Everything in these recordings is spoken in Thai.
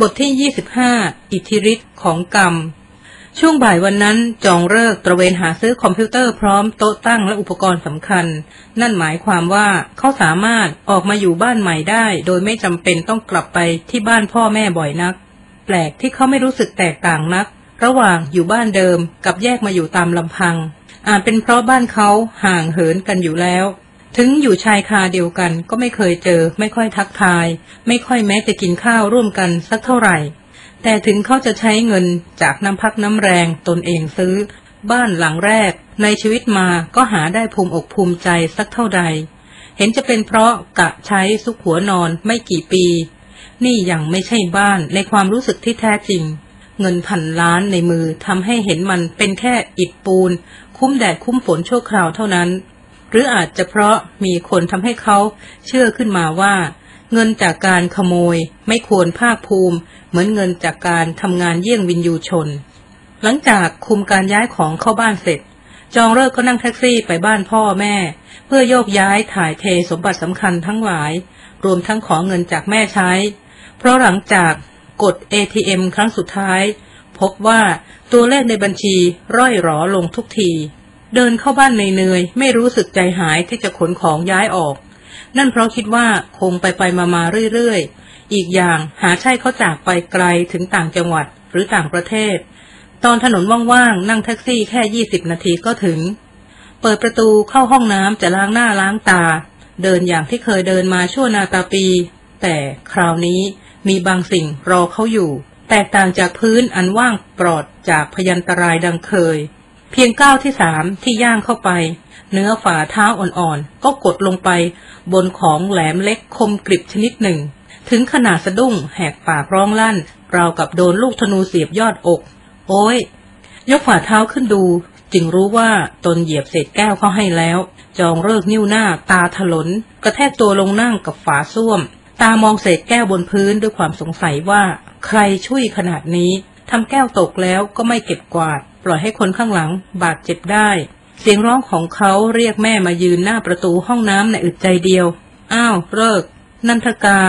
บทที่ 25 อิทธิฤทธิ์ของกรรม ช่วงบ่ายวันนั้นจองเลิกตระเวนหาซื้อคอมพิวเตอร์พร้อมโต๊ะตั้งและอุปกรณ์สำคัญ นั่นหมายความว่าเขาสามารถออกมาอยู่บ้านใหม่ได้ โดยไม่จำเป็นต้องกลับไปที่บ้านพ่อแม่บ่อยนัก แปลกที่เขาไม่รู้สึกแตกต่างนัก ระหว่างอยู่บ้านเดิมกับแยกมาอยู่ตามลำพัง อาจเป็นเพราะบ้านเขาห่างเหินกันอยู่แล้ว ถึงอยู่ชายคาเดียวกันก็ไม่เคยเจอ ไม่ค่อยทักทาย ไม่ค่อยแม้จะกินข้าวร่วมกันสักเท่าไหร่ แต่ถึงเขาจะใช้เงินจากน้ำพักน้ำแรงตนเองซื้อ บ้านหลังแรก ในชีวิตมาก็หาได้ภูมิอกภูมิใจสักเท่าใด เห็นจะเป็นเพราะกะใช้สุขหัวนอนไม่กี่ปี นี่ยังไม่ใช่บ้านในความรู้สึกที่แท้จริง เงินพันล้านในมือทำให้เห็นมันเป็นแค่อิฐปูน คุ้มแดดคุ้มฝนชั่วคราวเท่านั้น หรืออาจจะเพราะมีคนทำให้เขาเชื่อขึ้นมาว่า เงินจากการขโมยไม่ควรภาคภูมิ เหมือนเงินจากการทำงานเยี่ยงวินยูชน หลังจากคุมการย้ายของเข้าบ้านเสร็จ จองเลิกก็นั่งแท็กซี่ไปบ้านพ่อแม่ เพื่อโยกย้ายถ่ายเทสมบัติสำคัญทั้งหลาย รวมทั้งขอเงินจากแม่ใช้ เพราะหลังจากกด ATM ครั้งสุดท้าย พบว่าตัวเลขในบัญชีร่อยหรอลงทุกที เดินเข้าบ้านเนื่อยๆไม่รู้สึกใจหายที่จะขนของย้ายออก นั่นเพราะคิดว่าคงไปไปมามาเรื่อยๆ อีกอย่างหาใช่เขาจากไปไกลถึงต่างจังหวัดหรือต่างประเทศ ตอนถนนว่างๆ นั่งแท็กซี่แค่20นาทีก็ถึง เปิดประตูเข้าห้องน้ำจะล้างหน้าล้างตา เดินอย่างที่เคยเดินมาชั่วนาตาปี แต่คราวนี้มีบางสิ่งรอเขาอยู่ แตกต่างจากพื้นอันว่างปลอดจากพยันตรายดังเคย เพียงก้าวที่สามที่ย่างเข้าไป เนื้อฝ่าเท้าอ่อนๆ ก็กดลงไป บนของแหลมเล็กคมกริบชนิดหนึ่ง ถึงขนาดสะดุ้งแหกปากร้องลั่น ราวกับโดนลูกธนูเสียบยอดอก โอ้ย ยกฝ่าเท้าขึ้นดู จึงรู้ว่าตนเหยียบเศษแก้วเข้าให้แล้ว จองเลิกนิ้วหน้าตาถลน กระแทกตัวลงนั่งกับฝาส้วม ตามองเศษแก้วบนพื้นด้วยความสงสัยว่า ใครช่วยขนาดนี้ทำแก้วตกแล้วก็ไม่เก็บกวาด ปล่อยให้คนข้างหลังบาดเจ็บได้ เสียงร้องของเขาเรียกแม่มายืนหน้าประตูห้องน้ำในอึดใจเดียว อ้าว เลิก นันทกา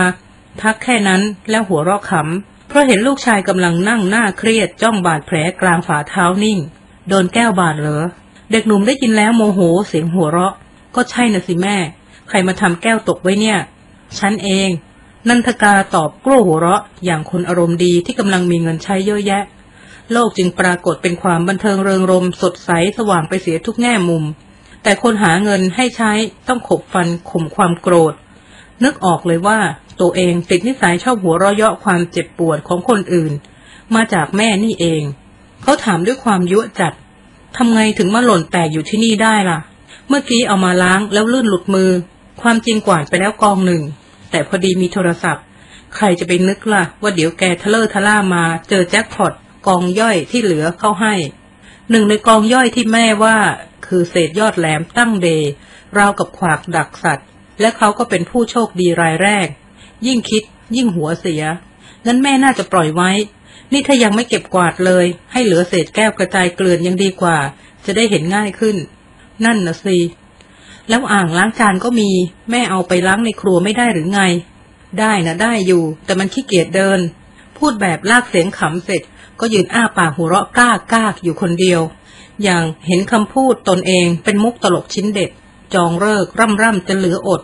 ทักแค่นั้นแล้วหัวเราะขำ เพราะเห็นลูกชายกำลังนั่งหน้าเครียดจ้องบาดแผลกลางฝ่าเท้านิ่ง โดนแก้วบาดเหรอ เด็กหนุ่มได้ยินแล้วโมโหเสียงหัวเราะ ก็ใช่น่ะสิแม่ ใครมาทำแก้วตกไว้เนี่ย ฉันเองนันทกาตอบกลั้วหัวเราะอย่างคนอารมณ์ดีที่กำลังมีเงินใช้เยอะแยะ โลกจึงปรากฏเป็นความบันเทิงเริงรมสดใสสว่างไปเสียทุกแง่มุม แต่คนหาเงินให้ใช้ต้องขบฟันข่มความโกรธ นึกออกเลยว่าตัวเองติดนิสัยชอบหัวเราะเยาะความเจ็บปวดของคนอื่น มาจากแม่นี่เอง เขาถามด้วยความยั่วจัดทำไงถึงมาหล่นแตกอยู่ที่นี่ได้ล่ะ เมื่อกี้เอามาล้างแล้วลื่นหลุดมือ ความจริงกวาดไปแล้วกองหนึ่ง แต่พอดีมีโทรศัพท์ ใครจะไปนึกล่ะ ว่าเดี๋ยวแกทะเลอร์ทะล่ามาเจอแจ็คพอต กองย่อยที่เหลือเข้าให้ หนึ่งในกองย่อยที่แม่ว่า คือเศษยอดแหลมตั้งเดราวกับขวากดักสัตว์ และเขาก็เป็นผู้โชคดีรายแรก ยิ่งคิด ยิ่งหัวเสีย งั้นแม่น่าจะปล่อยไว้ นี่ถ้ายังไม่เก็บกวาดเลย ให้เหลือเศษแก้วกระจายเกลื่อนยังดีกว่า จะได้เห็นง่ายขึ้น นั่นนะสิแล้วอ่างล้างจานก็มี แม่เอาไปล้างในครัวไม่ได้หรือไง ได้นะได้อยู่ แต่มันขี้เกียจเดิน พูดแบบลากเสียงขำเสร็จ ก็ยืนอ้าปากหัวเราะก้ากากอยู่คนเดียว อย่างเห็นคำพูดตนเองเป็นมุกตลกชิ้นเด็ด จองเลิกร่ำร่ำจะเหลืออด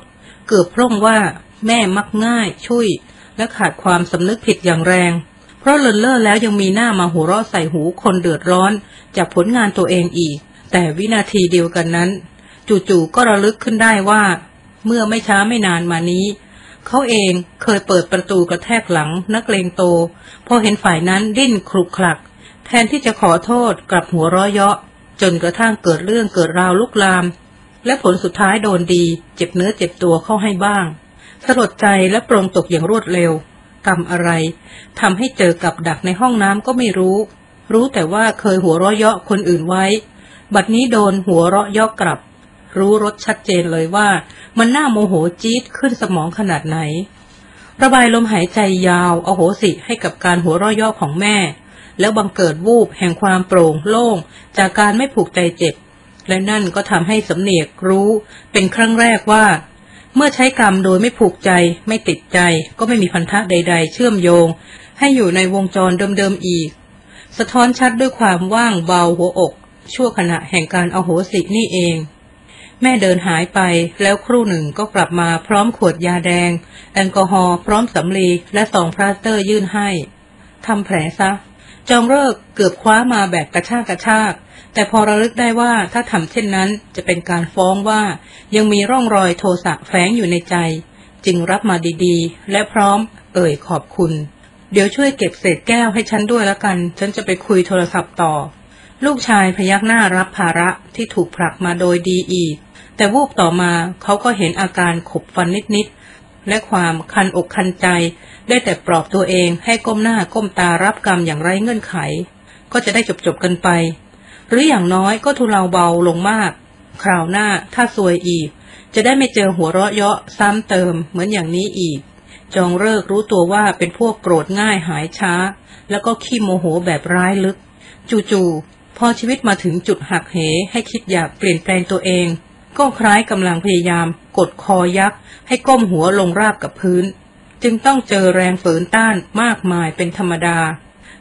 เกือบพร่องว่าแม่มักง่ายช่วยและขาดความสำนึกผิดอย่างแรง เพราะเลินเล่อแล้วยังมีหน้ามาหัวเราะใส่หูคนเดือดร้อน จากผลงานตัวเองอีก แต่วินาทีเดียวกันนั้น จู่ๆก็ระลึกขึ้นได้ว่า เมื่อไม่ช้าไม่นานมานี้ เขาเองเคยเปิดประตูกระแทกหลังนักเลงโต พอเห็นฝ่ายนั้นดิ้นคลุกคลัก แทนที่จะขอโทษกลับหัวเราะเยาะ จนกระทั่งเกิดเรื่องเกิดราวลุกลาม และผลสุดท้ายโดนดี เจ็บเนื้อเจ็บตัวเข้าให้บ้าง สลดใจและปรงตกอย่างรวดเร็วกรรมอะไรทำให้เจอกับดักในห้องน้ำก็ไม่รู้ รู้แต่ว่าเคยหัวเราะเยาะคนอื่นไว้ บัดนี้โดนหัวเราะเยาะกลับ รู้รสชัดเจนเลยว่า มันน่าโมโหจี๊ดขึ้นสมองขนาดไหน ระบายลมหายใจยาวอโหสิให้กับการหัวเราะเยาะของแม่ แล้วบังเกิดวูบแห่งความโปร่งโล่ง จากการไม่ผูกใจเจ็บ และนั่นก็ทำให้สำเนียกรู้เป็นครั้งแรกว่า เมื่อใช้กรรมโดยไม่ผูกใจ ไม่ติดใจ ก็ไม่มีพันธะใด ๆ เชื่อมโยง ให้อยู่ในวงจรเดิมๆอีก สะท้อนชัดด้วยความว่างเบาหัวอกชั่วขณะแห่งการอาโหสินี่เอง แม่เดินหายไปแล้วครู่หนึ่งก็กลับมาพร้อมขวดยาแดง แอลกอฮอล์พร้อมสำลีและซองพลาสเตอร์ยื่นให้ทำแผลซะ จองเลิกเกือบคว้ามาแบบกระชากกระชาก แต่พอระลึกได้ว่าถ้าทำเช่นนั้นจะเป็นการฟ้องว่า ยังมีร่องรอยโทสะแฝงอยู่ในใจ จึงรับมาดีๆ และพร้อม เอ่ยขอบคุณ เดี๋ยวช่วยเก็บเศษแก้วให้ฉันด้วยละกัน ฉันจะไปคุยโทรศัพท์ต่อ ลูกชายพยักหน้ารับภาระที่ถูกผลักมาโดยดีอีก แต่วูบต่อมาเขาก็เห็นอาการขบฟันนิดๆ และความคันอกคันใจ ได้แต่ปลอบตัวเองให้ก้มหน้าก้มตารับกรรมอย่างไร้เงื่อนไข ก็จะได้จบจบกันไป หรืออย่างน้อยก็ทุเลาเบาลงมาก คราวหน้าถ้าซวยอีก จะได้ไม่เจอหัวเราะเยาะซ้ำเติมเหมือนอย่างนี้อีก จองเลิกรู้ตัวว่าเป็นพวกโกรธง่ายหายช้า แล้วก็ขี้โมโหแบบร้ายลึก จู่ๆพอชีวิตมาถึงจุดหักเหให้คิดอยากเปลี่ยนแปลงตัวเอง ก็คล้ายกำลังพยายาม กดคอยักษ์ ให้ก้มหัวลงราบกับพื้น จึงต้องเจอแรงฝืนต้านมากมายเป็นธรรมดา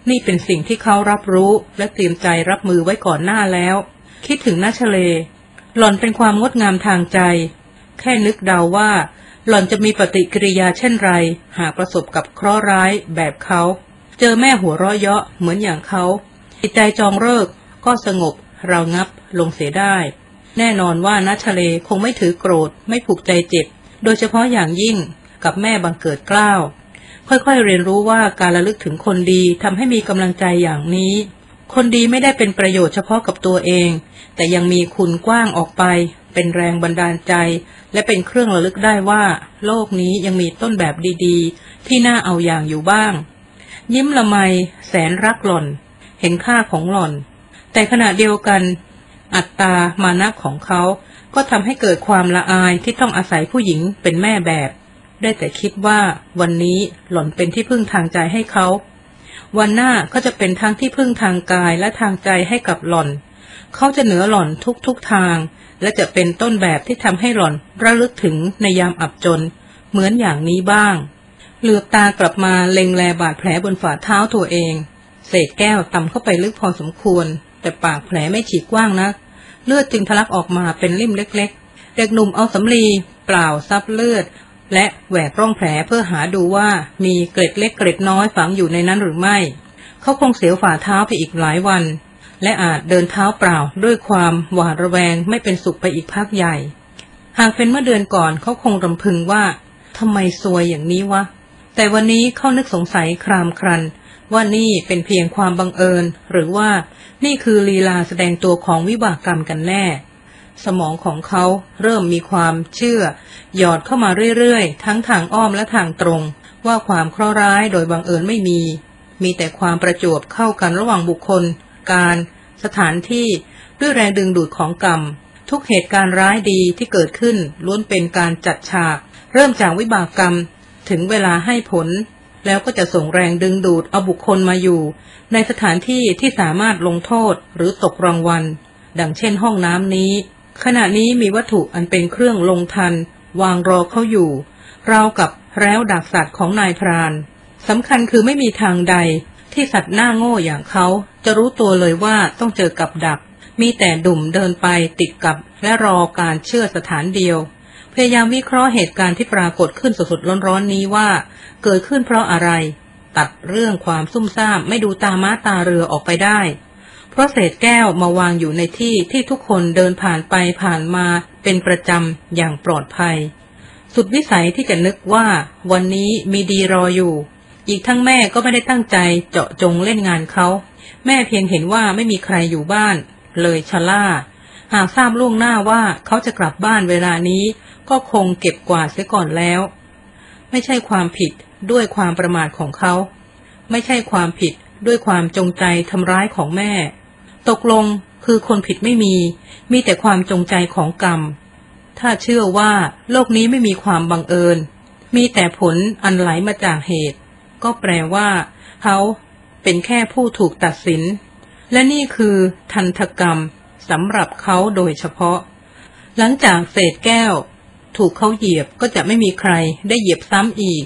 นี่เป็นสิ่งที่เขารับรู้และเตรียมใจรับมือไว้ก่อนหน้าแล้ว คิดถึงนาชเล หล่อนเป็นความงดงามทางใจ แค่นึกเดาว่า หล่อนจะมีปฏิกิริยาเช่นไร หากประสบกับเคราะห์ร้ายแบบเขา เจอแม่หัวเราะเยาะเหมือนอย่างเขาจิตใจจองเลิกก็สงบเรางับลงเสียได้ แน่นอนว่านัชเลคงไม่ถือโกรธ ไม่ผูกใจเจ็บ โดยเฉพาะอย่างยิ่งกับแม่บังเกิดกล้าว ค่อยๆเรียนรู้ว่าการระลึกถึงคนดีทำให้มีกำลังใจอย่างนี้ คนดีไม่ได้เป็นประโยชน์เฉพาะกับตัวเอง แต่ยังมีคุณกว้างออกไป เป็นแรงบันดาลใจ และเป็นเครื่องระลึกได้ว่า โลกนี้ยังมีต้นแบบดีๆ ที่น่าเอาอย่างอยู่บ้าง ยิ้มละไม แสนรักหล่อน เห็นค่าของหล่อน แต่ขณะเดียวกัน อัตตามานะของเขา ก็ทำให้เกิดความละอายที่ต้องอาศัยผู้หญิงเป็นแม่แบบ ได้แต่คิดว่าวันนี้หล่อนเป็นที่พึ่งทางใจให้เขา วันหน้าก็จะเป็นทั้งที่พึ่งทางกายและทางใจให้กับหล่อน เขาจะเหนือหล่อนทุกทุกทาง และจะเป็นต้นแบบที่ทำให้หล่อนระลึกถึงในยามอับจน เหมือนอย่างนี้บ้าง เหลือบตากลับมาเล็งแลบาดแผลบนฝ่าเท้าตัวเองเศษแก้วต่ำเข้าไปลึกพอสมควร แต่ปากแผลไม่ฉีกกว้างนัก เลือดจึงทะลักออกมาเป็นริ่มเล็ก ๆ เด็กหนุ่มเอาสำลีเปล่าซับเลือด และแหวกร่องแผลเพื่อหาดูว่ามีเกล็ดเล็กเกล็ดน้อยฝังอยู่ในนั้นหรือไม่ เขาคงเสียวฝ่าเท้าไปอีกหลายวัน และอาจเดินเท้าเปล่าด้วยความหวาดระแวงไม่เป็นสุขไปอีกพักใหญ่ หากเป็นเมื่อเดือนก่อนเขาคงรำพึงว่าทำไมซวยอย่างนี้วะ แต่วันนี้เขานึกสงสัยครามครัน ว่านี่เป็นเพียงความบังเอิญ หรือว่านี่คือลีลาแสดงตัวของวิบากกรรมกันแน่ สมองของเขาเริ่มมีความเชื่อ หยอดเข้ามาเรื่อยๆ ทั้งทางอ้อมและทางตรง ว่าความเคราะห์ร้ายโดยบังเอิญไม่มี มีแต่ความประจวบเข้ากันระหว่างบุคคล การ สถานที่ด้วยแรงดึงดูดของกรรม ทุกเหตุการณ์ร้ายดีที่เกิดขึ้นล้วนเป็นการจัดฉาก เริ่มจากวิบากกรรม ถึงเวลาให้ผล แล้วก็จะส่งแรงดึงดูดเอาบุคคลมาอยู่ ในสถานที่ที่สามารถลงโทษหรือตกรางวัล ดังเช่นห้องน้ำนี้ ขณะนี้มีวัตถุอันเป็นเครื่องลงทัน วางรอเขาอยู่ ราวกับแล้วดักสัตว์ของนายพรานสำคัญคือไม่มีทางใด ที่สัตว์หน้าโง่อย่างเขา จะรู้ตัวเลยว่าต้องเจอกับดัก มีแต่ดุ่มเดินไปติดกับและรอการเชื่อสถานเดียว พยายามวิเคราะห์เหตุการณ์ที่ปรากฏขึ้นสดๆร้อนๆนี้ว่า เกิดขึ้นเพราะอะไร ตัดเรื่องความซุ่มซ่ามไม่ดูตาม้าตาเรือออกไปได้ เพราะเศษแก้วมาวางอยู่ในที่ที่ทุกคนเดินผ่านไปผ่านมาเป็นประจำอย่างปลอดภัย สุดวิสัยที่จะนึกว่าวันนี้มีดีรออยู่ อีกทั้งแม่ก็ไม่ได้ตั้งใจเจาะจงเล่นงานเขา แม่เพียงเห็นว่าไม่มีใครอยู่บ้าน เลยชะล่า หากทราบล่วงหน้าว่าเขาจะกลับบ้านเวลานี้ก็คงเก็บกวาดเสียก่อนแล้ว ไม่ใช่ความผิดด้วยความประมาทของเขา ไม่ใช่ความผิดด้วยความจงใจทำร้ายของแม่ ตกลงคือคนผิดไม่มี มีแต่ความจงใจของกรรม ถ้าเชื่อว่าโลกนี้ไม่มีความบังเอิญ มีแต่ผลอันไหลมาจากเหตุ ก็แปลว่า เขาเป็นแค่ผู้ถูกตัดสิน และนี่คือทันตกรรม สำหรับเขาโดยเฉพาะ หลังจากเศษแก้ว ถูกเขาเหยียบก็จะไม่มีใครได้เหยียบซ้ำอีก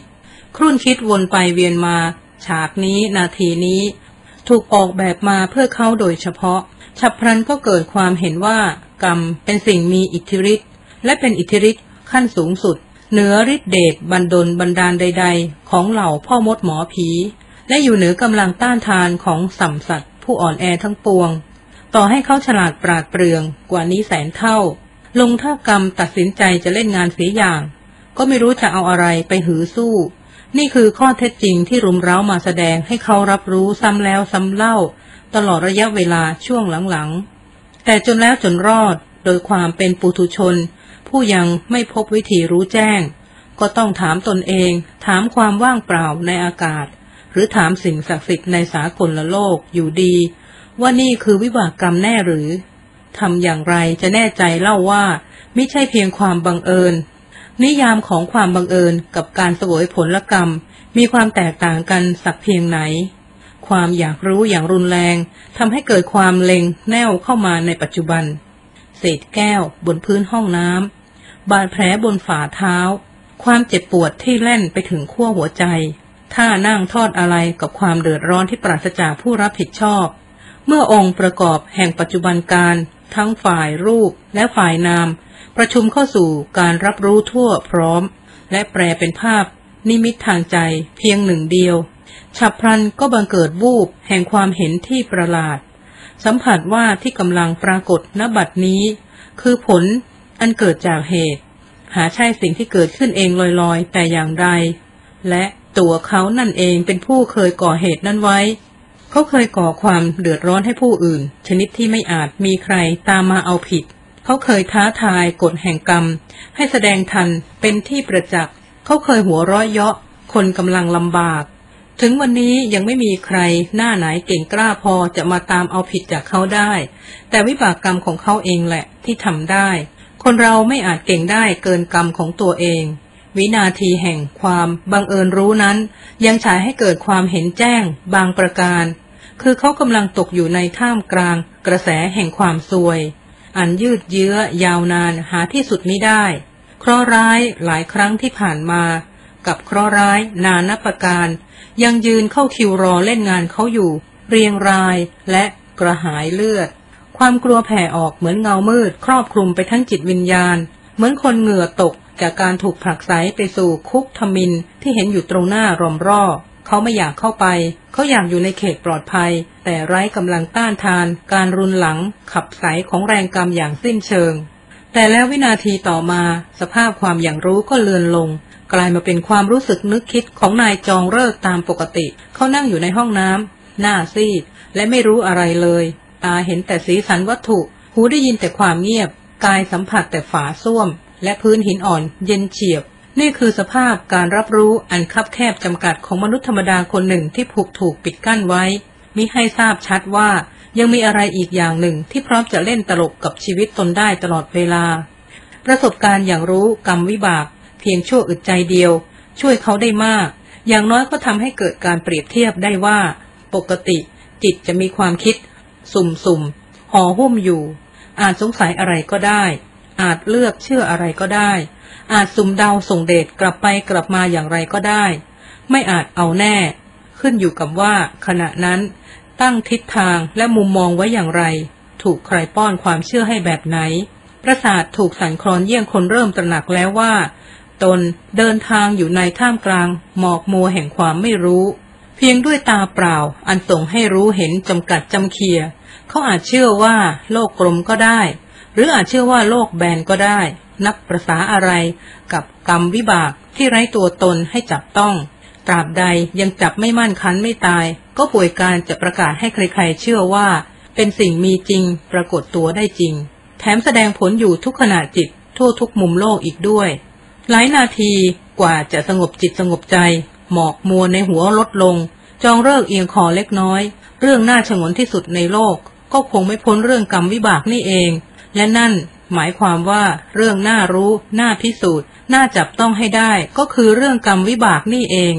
ครุ่นคิดวนไปเวียนมา ฉากนี้นาทีนี้ ถูกออกแบบมาเพื่อเขาโดยเฉพาะ ฉับพลันก็เกิดความเห็นว่า กรรมเป็นสิ่งมีอิทธิฤทธิ์และเป็นอิทธิฤทธิ์ขั้นสูงสุดเหนือฤทธิเดชบันดลบันดาลใด ๆ ของเหล่าพ่อมดหมอผี และอยู่เหนือกำลังต้านทานของสัมสัตว์ผู้อ่อนแอทั้งปวง ต่อให้เขาฉลาดปราดเปรื่องกว่านี้แสนเท่า ลงท่ากรรมตัดสินใจจะเล่นงานเสียอย่าง ก็ไม่รู้จะเอาอะไรไปหือสู้ นี่คือข้อเท็จจริงที่รุมเร้ามาแสดงให้เขารับรู้ซ้ำแล้วซ้ำเล่า ตลอดระยะเวลาช่วงหลังๆ แต่จนแล้วจนรอดโดยความเป็นปุถุชน ผู้ยังไม่พบวิธีรู้แจ้ง ก็ต้องถามตนเอง ถามความว่างเปล่าในอากาศ หรือถามสิ่งศักดิ์สิทธิ์ในสากลโลกอยู่ดี ว่านี่คือวิบากกรรมแน่หรือทำอย่างไรจะแน่ใจเล่าว่า ไม่ใช่เพียงความบังเอิญ นิยามของความบังเอิญกับการสวยผลกรรม มีความแตกต่างกันสักเพียงไหน ความอยากรู้อย่างรุนแรงทำให้เกิดความเล็งแนวเข้ามาในปัจจุบัน เศษแก้ว บนพื้นห้องน้ำบาดแผลบนฝ่าเท้า ความเจ็บปวดที่แล่นไปถึงขั้วหัวใจ ท่านั่งทอดอะไรกับความเดือดร้อนที่ปราศจากผู้รับผิดชอบ เมื่อองค์ประกอบแห่งปัจจุบันการ ทั้งฝ่ายรูปและฝ่ายนาม ประชุมเข้าสู่การรับรู้ทั่วพร้อม และแปลเป็นภาพ นิมิตทางใจเพียงหนึ่งเดียว ฉับพลันก็บังเกิดวูบแห่งความเห็นที่ประหลาด สัมผัสว่าที่กำลังปรากฏณบัดนี้ คือผลอันเกิดจากเหตุ หาใช่สิ่งที่เกิดขึ้นเองลอยๆ แต่อย่างใด และตัวเขานั่นเองเป็นผู้เคยก่อเหตุนั้นไว้ เขาเคยก่อความเดือดร้อนให้ผู้อื่น ชนิดที่ไม่อาจมีใครตามมาเอาผิด เขาเคยท้าทายกฎแห่งกรรม ให้แสดงทันเป็นที่ประจักษ์ เขาเคยหัวร้อยเยาะ คนกำลังลำบาก ถึงวันนี้ยังไม่มีใครหน้าไหนเก่งกล้าพอจะมาตามเอาผิดจากเขาได้ แต่วิบากกรรมของเขาเองแหละที่ทำได้ คนเราไม่อาจเก่งได้เกินกรรมของตัวเอง วินาทีแห่งความบังเอิญรู้นั้น ยังฉายให้เกิดความเห็นแจ้ง บางประการ คือเขากำลังตกอยู่ในท่ามกลาง กระแสแห่งความซวย อันยืดเยื้อยาวนานหาที่สุดไม่ได้ เคราะร้ายหลายครั้งที่ผ่านมา กับเคราะร้ายนานับประการ ยังยืนเข้าคิวรอเล่นงานเขาอยู่ เรียงรายและกระหายเลือด ความกลัวแผ่ออกเหมือนเงามืด ครอบคลุมไปทั้งจิตวิญญาณ เหมือนคนเหงื่อตก จากการถูกผลักไสไปสู่คุกทมินที่เห็นอยู่ตรงหน้ารอมรอบเขาไม่อยากเข้าไป เขาอยากอยู่ในเขตปลอดภัย แต่ไร้กำลังต้านทาน การรุนหลัง ขับไสของแรงกรรมอย่างสิ้นเชิง แต่แล้ววินาทีต่อมา สภาพความอย่างรู้ก็เลือนลง กลายมาเป็นความรู้สึกนึกคิดของนายจองเลิกตามปกติ เขานั่งอยู่ในห้องน้ำหน้าซีด และไม่รู้อะไรเลย ตาเห็นแต่สีสันวัตถุ หูได้ยินแต่ความเงียบ กายสัมผัสแต่ฝาส้วม และพื้นหินอ่อนเย็นเฉียบ นี่คือสภาพการรับรู้อันคับแคบจำกัดของมนุษย์ธรรมดาคนหนึ่งที่ผูกถูกปิดกั้นไว้ มิให้ทราบชัดว่ายังมีอะไรอีกอย่างหนึ่งที่พร้อมจะเล่นตลกกับชีวิตตนได้ตลอดเวลา ประสบการณ์อย่างรู้กรรมวิบาก เพียงชั่วอึดใจเดียว ช่วยเขาได้มาก อย่างน้อยก็ทำให้เกิดการเปรียบเทียบได้ว่า ปกติ จิตจะมีความคิด สุ่มๆห่อหุ้มอยู่ อาจสงสัยอะไรก็ได้ อาจเลือกเชื่ออะไรก็ได้ อาจสุ่มเดาส่งเดชกลับไปกลับมาอย่างไรก็ได้ ไม่อาจเอาแน่ ขึ้นอยู่กับว่า ขณะนั้น ตั้งทิศทางและมุมมองไว้อย่างไร ถูกใครป้อนความเชื่อให้แบบไหน ประสาทถูกสั่นคลอนเยี่ยงคนเริ่มตระหนักแล้วว่า ตนเดินทางอยู่ในท่ามกลาง หมอกมัวแห่งความไม่รู้ เพียงด้วยตาเปล่า อันส่งให้รู้เห็นจำกัดจำเคียเขาอาจเชื่อว่า โลกกลมก็ได้ หรืออาจเชื่อว่าโลกแบนก็ได้ นับประษาอะไรกับกรรมวิบากที่ไร้ตัวตนให้จับต้อง ตราบใดยังจับไม่มั่นคันไม่ตาย ก็ป่วยการจะประกาศให้ใครๆเชื่อว่า เป็นสิ่งมีจริง ปรากฏตัวได้จริง แถมแสดงผลอยู่ทุกขณะจิตทั่วทุกมุมโลกอีกด้วย หลายนาทีกว่าจะสงบจิตสงบใจ หมอกมัวในหัวลดลง จองเลิกเอียงคอเล็กน้อย เรื่องน่าชงนที่สุดในโลก ก็คงไม่พ้นเรื่องกรรมวิบากนี่เอง และนั่นหมายความว่าเรื่องน่ารู้น่าพิสูจน์น่าจับต้องให้ได้ก็คือเรื่องกรรมวิบากนี่เอง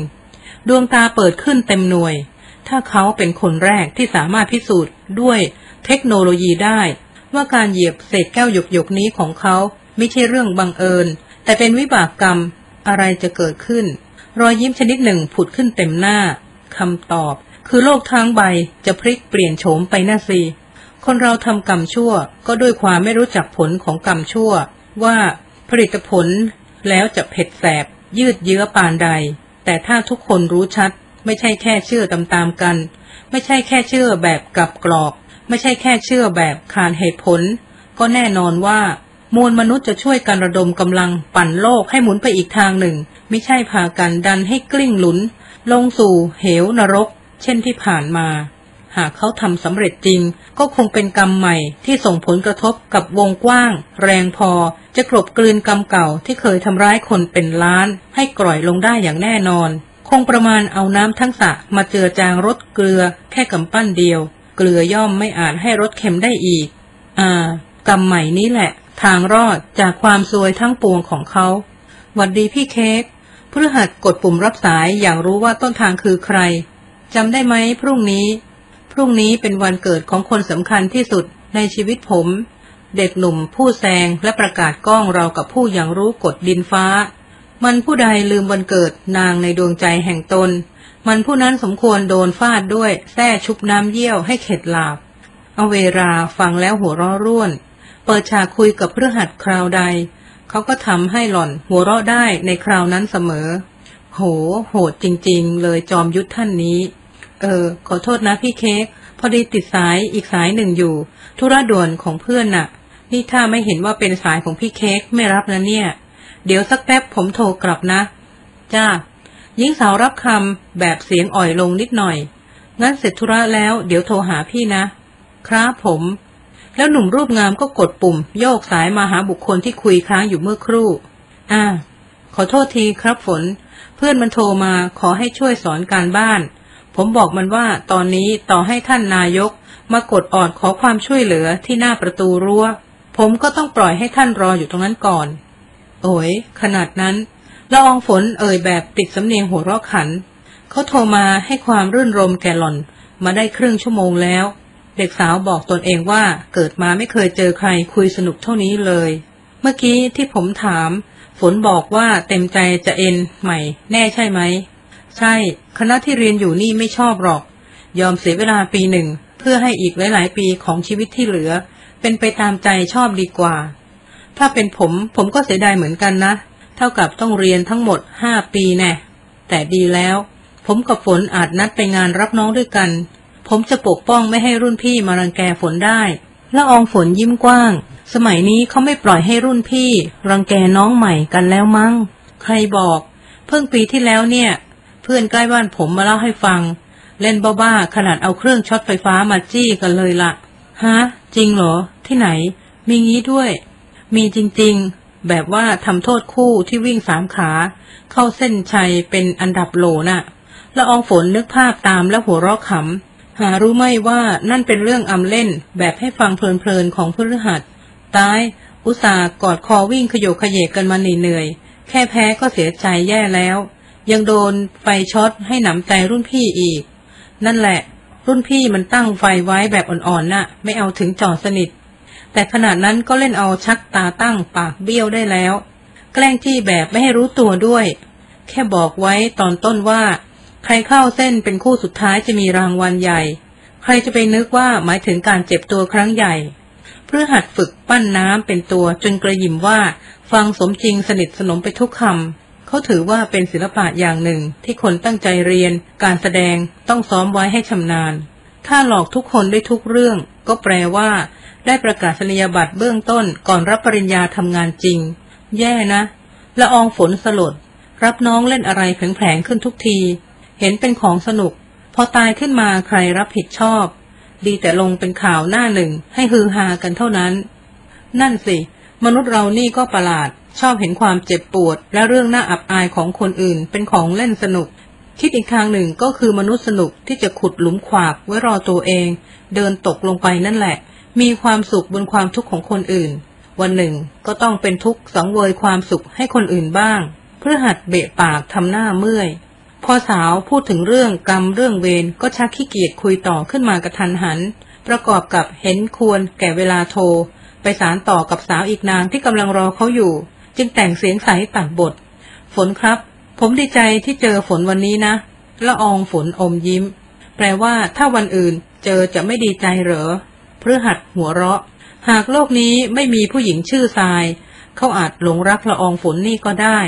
ดวงตาเปิดขึ้นเต็มหน่วย ถ้าเขาเป็นคนแรกที่สามารถพิสูจน์ด้วยเทคโนโลยีได้ ว่าการเหยียบเศษแก้วหยกๆนี้ของเขาไม่ใช่เรื่องบังเอิญ แต่เป็นวิบากกรรมอะไรจะเกิดขึ้น รอยยิ้มชนิดหนึ่งผุดขึ้นเต็มหน้าคำตอบ คือโลกทั้งใบจะพลิกเปลี่ยนโฉมไปน่าสิ คนเราทำกรรมชั่วก็ด้วยความไม่รู้จักผลของกรรมชั่ว ว่าผลิตผลแล้วจะเผ็ดแสบ ยืดเยื้อปานใด แต่ถ้าทุกคนรู้ชัด ไม่ใช่แค่เชื่อตามๆกัน ไม่ใช่แค่เชื่อแบบกลับกรอก ไม่ใช่แค่เชื่อแบบขาดเหตุผล ก็แน่นอนว่ามวลมนุษย์จะช่วยกันระดมกำลังปั่นโลกให้หมุนไปอีกทางหนึ่ง ไม่ใช่พากันดันให้กลิ้งหลุน ลงสู่เหวนรก เช่นที่ผ่านมา หากเขาทำสำเร็จจริง ก็คงเป็นกรรมใหม่ที่ส่งผลกระทบกับวงกว้าง แรงพอ จะกลบกลืนกรรมเก่าที่เคยทำร้ายคนเป็นล้าน ให้กร่อยลงได้อย่างแน่นอน คงประมาณเอาน้ำทั้งสระมาเจือจางรสเกลือ แค่กำปั้นเดียว เกลือย่อมไม่อาจให้รสเค็มได้อีก อ่า กรรมใหม่นี้แหละ ทางรอดจากความซวยทั้งปวงของเขาหวัดดีพี่เค้กพฤหัสกดปุ่มรับสายอย่างรู้ว่าต้นทางคือใครจำได้ไหมพรุ่งนี้ รุ่งนี้เป็นวันเกิดของคนสำคัญที่สุดในชีวิตผม เด็กหนุ่มผู้แซงและประกาศกล้องเรากับผู้อย่างรู้กฎดินฟ้า มันผู้ใดลืมวันเกิดนางในดวงใจแห่งตน มันผู้นั้นสมควรโดนฟาดด้วยแส้ชุบน้ำเยี่ยวให้เข็ดหลาบเอาเวลาฟังแล้วหัวเราะร่วน เปิดฉากคุยกับเพื่อหัดคราวใด เขาก็ทำให้หล่อนหัวเราะได้ในคราวนั้นเสมอ โห โหดจริง ๆ เลยจอมยุทธท่านนี้ เออ ขอโทษนะพี่เค้กพอดีติดสายอีกสายหนึ่งอยู่ ธุระด่วนของเพื่อนน่ะ นี่ถ้าไม่เห็นว่าเป็นสายของพี่เค้กไม่รับนะเนี่ย เดี๋ยวสักแป๊บผมโทรกลับนะ จ้าหญิงสาวรับคำแบบเสียงอ่อยลงนิดหน่อย งั้นเสร็จธุระแล้วเดี๋ยวโทรหาพี่นะ ครับผม แล้วหนุ่มรูปงามก็กดปุ่ม โยกสายมาหาบุคคลที่คุยค้างอยู่เมื่อครู่ อ่า ขอโทษทีครับฝน เพื่อนมันโทรมาขอให้ช่วยสอนการบ้าน ผมบอกมันว่าตอนนี้ต่อให้ท่านนายก มากดออดขอความช่วยเหลือที่หน้าประตูรั้ว ผมก็ต้องปล่อยให้ท่านรออยู่ตรงนั้นก่อน โอ้ยขนาดนั้นละอองฝนเอ่ยแบบติดสำเนียงหัวเราะขัน เขาโทรมาให้ความรื่นรมแก่หล่อน มาได้ครึ่งชั่วโมงแล้ว เด็กสาวบอกตนเองว่าเกิดมาไม่เคยเจอใครคุยสนุกเท่านี้เลย เมื่อกี้ที่ผมถาม ฝนบอกว่าเต็มใจจะเอ็นใหม่แน่ใช่ไหม ใช่ คณะที่เรียนอยู่นี่ไม่ชอบหรอก ยอมเสียเวลาปีหนึ่ง เพื่อให้อีกหลาย ๆ ปีของชีวิตที่เหลือ เป็นไปตามใจชอบดีกว่า ถ้าเป็นผมผมก็เสียดายเหมือนกันนะ เท่ากับต้องเรียนทั้งหมดห้าปีแน่แต่ดีแล้ว ผมกับฝนอาจนัดไปงานรับน้องด้วยกัน ผมจะปกป้องไม่ให้รุ่นพี่มารังแกฝนได้ละอองฝนยิ้มกว้าง สมัยนี้เขาไม่ปล่อยให้รุ่นพี่ รังแกน้องใหม่กันแล้วมั้ง ใครบอก เพิ่งปีที่แล้วเนี่ย พื่อนใกล้บ้านผมมาเล่าให้ฟัง เล่นบ้าๆขนาดเอาเครื่องช็อตไฟฟ้ามาจี้กันเลยละฮะ จริงเหรอ ที่ไหน มีงี้ด้วย มีจริงๆ แบบว่าทำโทษคู่ที่วิ่งสามขา เข้าเส้นชัยเป็นอันดับโหลน่ะละอองฝนนึกภาพตามแล้วหัวเราะขำ หารู้ไหมว่านั่นเป็นเรื่องอำเล่นแบบให้ฟังเพลินๆของพฤหัสตาย อุตส่าห์กอดคอวิ่งขยโยขยเยกกันมาเหนื่อยๆแค่แพ้ก็เสียใจแย่แล้ว ยังโดนไฟช็อตให้หนำใจรุ่นพี่อีก นั่นแหละ รุ่นพี่มันตั้งไฟไว้แบบอ่อนๆน่ะ ไม่เอาถึงจอดสนิท แต่ขนาดนั้นก็เล่นเอาชักตาตั้งปากเบี้ยวได้แล้ว แกล้งจี้แบบไม่ให้รู้ตัวด้วย แค่บอกไว้ตอนต้นว่า ใครเข้าเส้นเป็นคู่สุดท้ายจะมีรางวัลใหญ่ ใครจะไปนึกว่าหมายถึงการเจ็บตัวครั้งใหญ่เพื่อหัดฝึกปั้นน้ำเป็นตัวจนกระยิมว่า ฟังสมจริงสนิทสนมไปทุกคำ เขาถือว่าเป็นศิลปะอย่างหนึ่งที่คนตั้งใจเรียน การแสดงต้องซ้อมไว้ให้ชำนาญ ถ้าหลอกทุกคนได้ทุกเรื่อง ก็แปลว่า ได้ประกาศนียบัตรเบื้องต้นก่อนรับปริญญาทำงานจริง แย่นะ ละอองฝนสลด รับน้องเล่นอะไรแผลงๆขึ้นทุกที เห็นเป็นของสนุก พอตายขึ้นมาใครรับผิดชอบ ดีแต่ลงเป็นข่าวหน้าหนึ่งให้ฮือฮากันเท่านั้น นั่นสิ มนุษย์เรานี่ก็ประหลาด ชอบเห็นความเจ็บปวด และเรื่องน่าอับอายของคนอื่น เป็นของเล่นสนุก คิดอีกทางหนึ่งก็คือมนุษย์สนุกที่จะขุดหลุมขวากไว้รอตัวเอง เดินตกลงไปนั่นแหละ มีความสุขบนความทุกข์ของคนอื่น วันหนึ่งก็ต้องเป็นทุกข์สังเวยความสุขให้คนอื่นบ้าง เพื่อหัดเบะปากทำหน้าเมื่อยพอสาวพูดถึงเรื่องกรรมเรื่องเวรก็ชักขี้เกียจคุยต่อขึ้นมากระทันหัน ประกอบกับเห็นควรแก่เวลาโทร ไปสารต่อกับสาวอีกนางที่กำลังรอเขาอยู่ จึงแต่งเสียงใสตัดบท ฝนครับ ผมดีใจที่เจอฝนวันนี้นะละอองฝนอมยิ้ม แปลว่าถ้าวันอื่นเจอจะไม่ดีใจเหรอเพื่อหัดหัวเราะ หากโลกนี้ไม่มีผู้หญิงชื่อทราย เขาอาจหลงรักละอองฝนนี่ก็ได้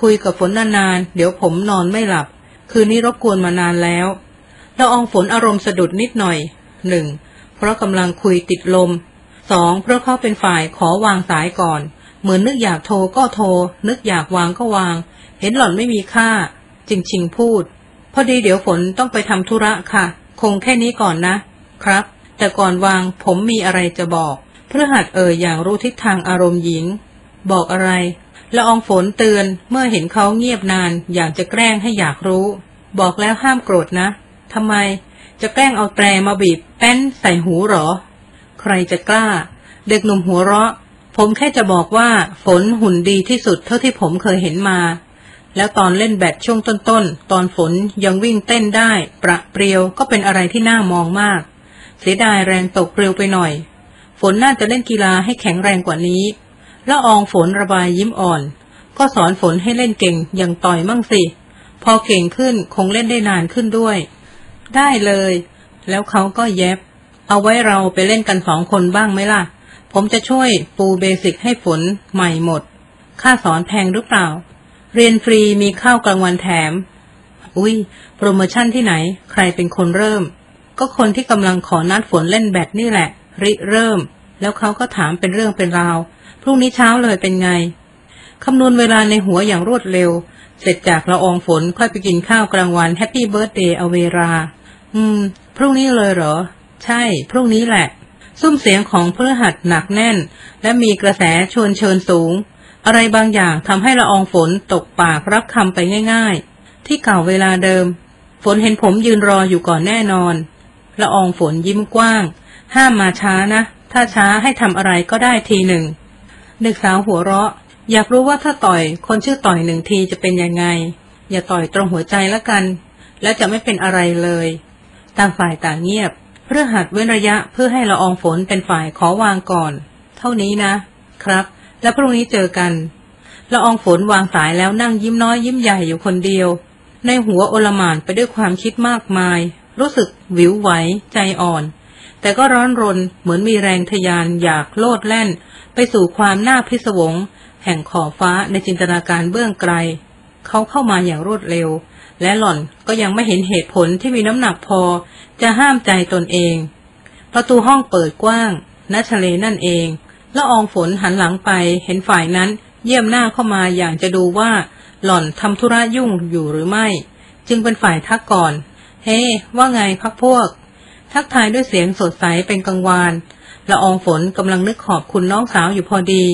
คุยกับฝนนานๆ เดี๋ยวผมนอนไม่หลับ คืนนี้รบกวนมานานแล้วละอองฝนอารมณ์สะดุดนิดหน่อยหนึ่งเพราะกำลังคุยติดลมสองเพราะเขาเป็นฝ่ายขอวางสายก่อน เหมือนนึกอยากโทรก็โทร นึกอยากวางก็วาง เห็นหล่อนไม่มีค่าจริงชิงพูด พอดีเดี๋ยวฝนต้องไปทำธุระค่ะ คงแค่นี้ก่อนนะ ครับ แต่ก่อนวางผมมีอะไรจะบอก เพื่อหัดเอ่ยอย่างรู้ทิศทางอารมณ์หญิง บอกอะไรละอองฝนเตือนเมื่อเห็นเขาเงียบนาน อยากจะแกล้งให้อยากรู้ บอกแล้วห้ามโกรธนะทำไม จะแกล้งเอาแตรมาบีบแป้นใส่หูหรอ ใครจะกล้า เด็กหนุ่มหัวเราะ ผมแค่จะบอกว่าฝนหุ่นดีที่สุดเท่าที่ผมเคยเห็นมา แล้วตอนเล่นแบดช่วงต้นๆตอนฝนยังวิ่งเต้นได้ ประเปรียวก็เป็นอะไรที่น่ามองมาก เสียดายแรงตกเร็วไปหน่อย ฝนน่าจะเล่นกีฬาให้แข็งแรงกว่านี้แล้วอองฝนระบายยิ้มอ่อน ก็สอนฝนให้เล่นเก่งอย่างต่อยมั่งสิ พอเก่งขึ้นคงเล่นได้นานขึ้นด้วย ได้เลย แล้วเขาก็แยบ เอาไว้เราไปเล่นกันสองคนบ้างไหมล่ะ ผมจะช่วยปูเบสิกให้ฝนใหม่หมด ค่าสอนแพงหรือเปล่า เรียนฟรีมีข้าวกลางวันแถม อุ้ยโปรโมชั่นที่ไหน ใครเป็นคนเริ่ม ก็คนที่กำลังขอนัดฝนเล่นแบดนี่แหละ ริเริ่ม แล้วเขาก็ถามเป็นเรื่องเป็นราว พรุ่งนี้เช้าเลยเป็นไง คำนวณเวลาในหัวอย่างรวดเร็ว เสร็จจากละอองฝนค่อยไปกินข้าวกลางวันแฮปปี้เบิร์ดเดย์เอาเวลาอืม พรุ่งนี้เลยเหรอ ใช่ พรุ่งนี้แหละ ซุ้มเสียงของพฤหัสหนักแน่น และมีกระแสชวนเชิญสูง อะไรบางอย่างทำให้ละอองฝนตกปากรับคำไปง่าย ๆ ที่เก่าเวลาเดิม ฝนเห็นผมยืนรออยู่ก่อนแน่นอน ละอองฝนยิ้มกว้าง ห้ามมาช้านะ ถ้าช้าให้ทำอะไรก็ได้ทีหนึ่งเด็กสาวหัวเราะ อยากรู้ว่าถ้าต่อยคนชื่อต่อยหนึ่งทีจะเป็นยังไง อย่าต่อยตรงหัวใจละกัน และจะไม่เป็นอะไรเลย ต่างฝ่ายต่างเงียบ เพื่อหัดเว้นระยะเพื่อให้ละอองฝนเป็นฝ่ายขอวางก่อน เท่านี้นะ ครับ แล้วพรุ่งนี้เจอกันละอองฝนวางสายแล้วนั่งยิ้มน้อยยิ้มใหญ่อยู่คนเดียว ในหัวโอลมานไปด้วยความคิดมากมาย รู้สึกวิวไหวใจอ่อน แต่ก็ร้อนรนเหมือนมีแรงทยานอยากโลดแล่น ไปสู่ความน่าพิศวง แห่งขอบฟ้าในจินตนาการเบื้องไกล เขาเข้ามาอย่างรวดเร็ว และหล่อนก็ยังไม่เห็นเหตุผลที่มีน้ำหนักพอ จะห้ามใจตนเอง ประตูห้องเปิดกว้างนัชเลนั่นเองละอองฝนหันหลังไปเห็นฝ่ายนั้นเยี่ยมหน้าเข้ามาอย่างจะดูว่า หล่อนทำธุระยุ่งอยู่หรือไม่ จึงเป็นฝ่ายทักก่อน เฮ้ hey, ว่าไงพักพวก ทักทายด้วยเสียงสดใสเป็นกังวานละอองฝนกำลังนึกขอบคุณน้องสาวอยู่พอดี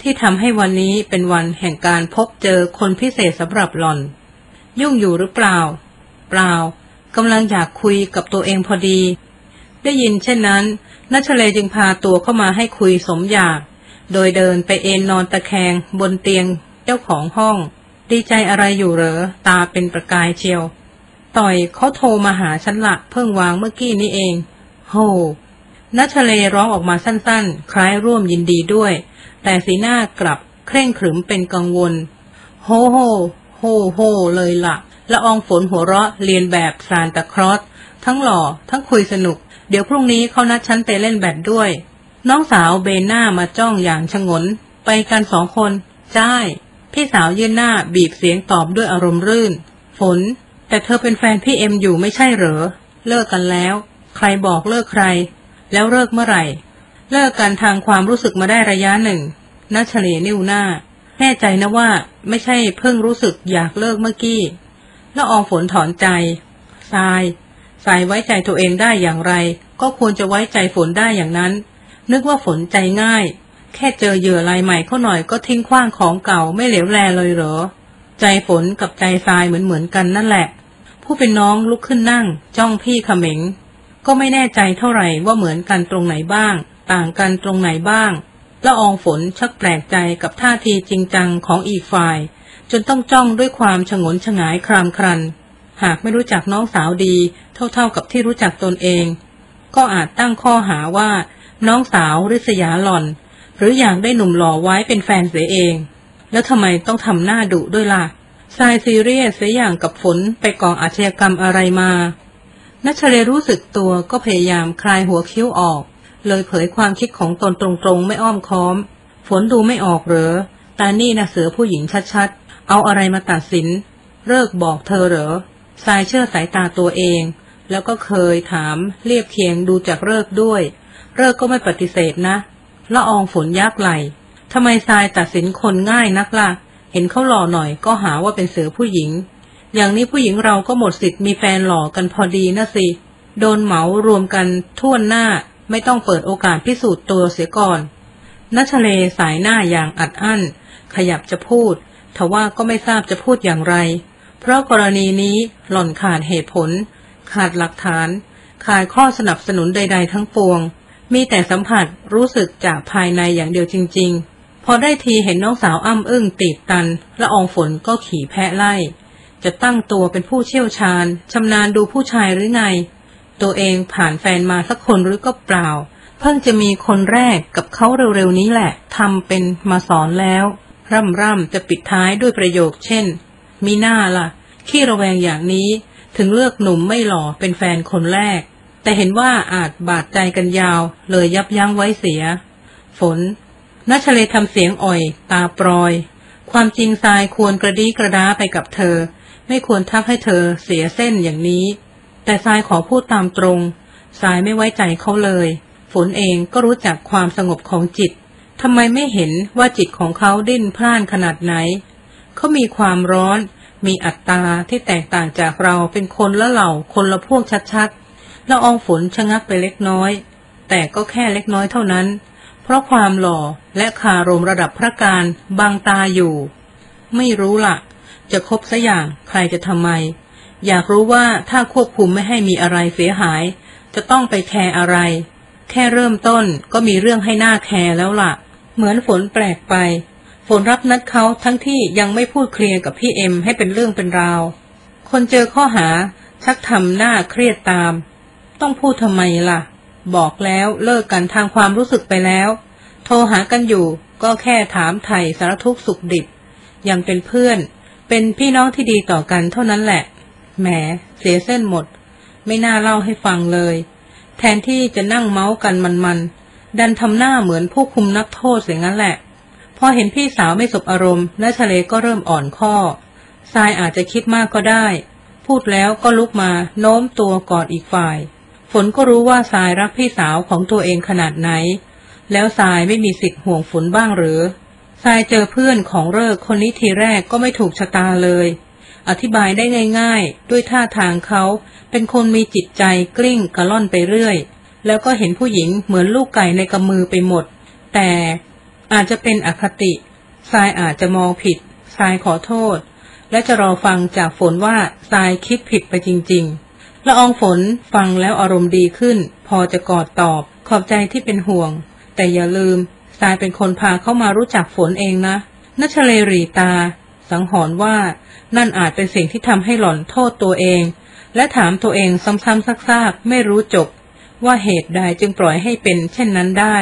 ที่ทำให้วันนี้เป็นวันแห่งการพบเจอคนพิเศษสำหรับหล่อน ยุ่งอยู่หรือเปล่า เปล่ากำลังอยากคุยกับตัวเองพอดี ได้ยินเช่นนั้นนัชเลจึงพาตัวเข้ามาให้คุยสมอยาก โดยเดินไปเอนนอนตะแคงบนเตียงเจ้าของห้อง ดีใจอะไรอยู่เหรอ ตาเป็นประกายเชียว ต่อยเขาโทรมาหาฉันละเพิ่งวางเมื่อกี้นี้เองโฮนัชเลร้องออกมาสั้นๆ คล้ายร่วมยินดีด้วย แต่สีหน้ากลับเคร่งขรึมเป็นกังวล โฮโฮ ฮโฮเลยละ่ะละอองฝนหัวเราะเรียนแบบซานตาครอสทั้งหล่อ ทั้งคุยสนุก เดี๋ยวพรุ่งนี้เขานัดฉันไปเล่นแบดด้วย น้องสาวเบนหน้ามาจ้องอย่างชงน ไปกันสองคนใช่พี่สาวยื่นหน้าบีบเสียงตอบด้วยอารมณ์รื่น ฝน แต่เธอเป็นแฟนพี่เอ็มอยู่ไม่ใช่เหรอ เลิกกันแล้ว ใครบอกเลิกใคร แล้วเลิกเมื่อไหร่ เลิกกันทางความรู้สึกมาได้ระยะหนึ่งนัชเลนิ้วหน้า แน่ใจนะว่าไม่ใช่เพิ่งรู้สึกอยากเลิกเมื่อกี้แล้วอองฝนถอนใจทรายทรายไว้ใจตัวเองได้อย่างไร ก็ควรจะไว้ใจฝนได้อย่างนั้น นึกว่าฝนใจง่าย แค่เจอเหยื่อลายใหม่เขาหน่อยก็ทิ้งขว้างของเก่าไม่เหลวแลเลยเหรอ ใจฝนกับใจทรายเหมือนเหมือนกันนั่นแหละ ผู้เป็นน้องลุกขึ้นนั่ง จ้องพี่ขมิงก็ไม่แน่ใจเท่าไหร่ว่าเหมือนกันตรงไหนบ้าง ต่างกันตรงไหนบ้าง ละอองฝนชักแปลกใจกับท่าทีจริงจังของอีกฝ่าย จนต้องจ้องด้วยความฉงนฉงายครามครัน หากไม่รู้จักน้องสาวดีเท่าๆกับที่รู้จักตนเอง ก็อาจตั้งข้อหาว่า น้องสาวริษยาหล่อน หรืออยากได้หนุ่มหล่อไว้เป็นแฟนเสียเอง แล้วทำไมต้องทำหน้าดุด้วยล่ะทรายซีเรียสเสียอย่างกับฝนไปก่ออาชญากรรมอะไรมานัชเลรู้สึกตัวก็พยายามคลายหัวคิ้วออก เลยเผยความคิดของตนตรงๆ ไม่อ้อมค้อม ฝนดูไม่ออกเหรอ ตานี่นะเสือผู้หญิงชัดๆ เอาอะไรมาตัดสิน เลิกบอกเธอเหรอทรายเชื่อสายตาตัวเอง แล้วก็เคยถามเรียบเคียงดูจากเลิกด้วย เลิกก็ไม่ปฏิเสธนะละอองฝนยักไหลทำไมทรายตัดสินคนง่ายนักละ่ะ เห็นเขาหล่อหน่อยก็หาว่าเป็นเสือผู้หญิง อย่างนี้ผู้หญิงเราก็หมดสิทธิ์มีแฟนหล่อกันพอดีนะสิ โดนเหมารวมกันท่วนหน้า ไม่ต้องเปิดโอกาสพิสูจน์ตัวเสียก่อนนัชเลสายหน้าอย่างอัดอั้น ขยับจะพูด ทว่าก็ไม่ทราบจะพูดอย่างไร เพราะกรณีนี้หล่อนขาดเหตุผล ขาดหลักฐาน ขาดข้อสนับสนุนใด ๆ ทั้งปวง มีแต่สัมผัสรู้สึกจากภายในอย่างเดียวจริง ๆ พอได้ทีเห็นน้องสาวอ้ำอึ้งตีบตันและอองฝนก็ขี่แพะไล่ จะตั้งตัวเป็นผู้เชี่ยวชาญชำนาญดูผู้ชายหรือไง ตัวเองผ่านแฟนมาสักคนหรือก็เปล่า เพิ่งจะมีคนแรกกับเขาเร็วๆนี้แหละทำเป็นมาสอนแล้ว ร่ำร่ำจะปิดท้ายด้วยประโยคเช่น มีหน้าล่ะ ขี้ระแวงอย่างนี้ ถึงเลือกหนุ่มไม่หล่อเป็นแฟนคนแรก แต่เห็นว่าอาจบาดใจกันยาว เลยยับยั้งไว้เสีย ฝนนัชเลทำเสียงอ่อย ตาปลอย ความจริงทรายควรกระดีกระดาไปกับเธอ ไม่ควรทักให้เธอเสียเส้นอย่างนี้ แต่ทรายขอพูดตามตรงทรายไม่ไว้ใจเขาเลย ฝนเองก็รู้จักความสงบของจิตทำไมไม่เห็นว่าจิตของเขาดิ้นพล่านขนาดไหน เขามีความร้อน มีอัตตาที่แตกต่างจากเราเป็นคนละเหล่าคนละพวกชัดๆแล้วอองฝนชะงักไปเล็กน้อย แต่ก็แค่เล็กน้อยเท่านั้น เพราะความหล่อและคารมระดับพระการบางตาอยู่ ไม่รู้ละ่ะ จะคบสัอย่างใครจะทำไม อยากรู้ว่าถ้าควบคุมไม่ให้มีอะไรเสียหาย จะต้องไปแคร์อะไร แค่เริ่มต้นก็มีเรื่องให้หน้าแคร์แล้วละ่ะ เหมือนฝนแปลกไป ฝนรับนัดเขาทั้งที่ยังไม่พูดเคลียร์กับพี่เอ็มให้เป็นเรื่องเป็นราว คนเจอข้อหาชักทำหน้าเครียดตาม ต้องพูดทำไมล่ะ บอกแล้วเลิกกันทางความรู้สึกไปแล้ว โทรหากันอยู่ก็แค่ถามไถ่สารทุกข์สุขดิบยังเป็นเพื่อน เป็นพี่น้องที่ดีต่อกันเท่านั้นแหละ แหม เสียเส้นหมด ไม่น่าเล่าให้ฟังเลย แทนที่จะนั่งเมาส์กันมันๆ ดันทำหน้าเหมือนผู้คุมนักโทษเสียงั้นแหละ พอเห็นพี่สาวไม่สบอารมณ์และทะเลก็เริ่มอ่อนข้อทรายอาจจะคิดมากก็ได้ พูดแล้วก็ลุกมาโน้มตัวกอดอีกฝ่าย ฝนก็รู้ว่าทรายรักพี่สาวของตัวเองขนาดไหน แล้วทรายไม่มีสิทธิ์ห่วงฝนบ้างหรือทรายเจอเพื่อนของเลิกคนนี้ทีแรกก็ไม่ถูกชะตาเลย อธิบายได้ง่าย ๆ ด้วยท่าทางเขา เป็นคนมีจิตใจกลิ้งกระล่อนไปเรื่อย แล้วก็เห็นผู้หญิงเหมือนลูกไก่ในกำมือไปหมด แต่อาจจะเป็นอคติทรายอาจจะมองผิดทรายขอโทษ และจะรอฟังจากฝนว่าทรายคิดผิดไปจริง ๆ ละอองฝนฟังแล้วอารมณ์ดีขึ้น พอจะกอดตอบ ขอบใจที่เป็นห่วง แต่อย่าลืมทรายเป็นคนพาเข้ามารู้จักฝนเองนะนัชเลรีตา สังหรณ์ว่า นั่นอาจเป็นสิ่งที่ทำให้หล่อนโทษตัวเอง และถามตัวเองซ้ำๆซักๆ ไม่รู้จบ ว่าเหตุใดจึงปล่อยให้เป็นเช่นนั้นได้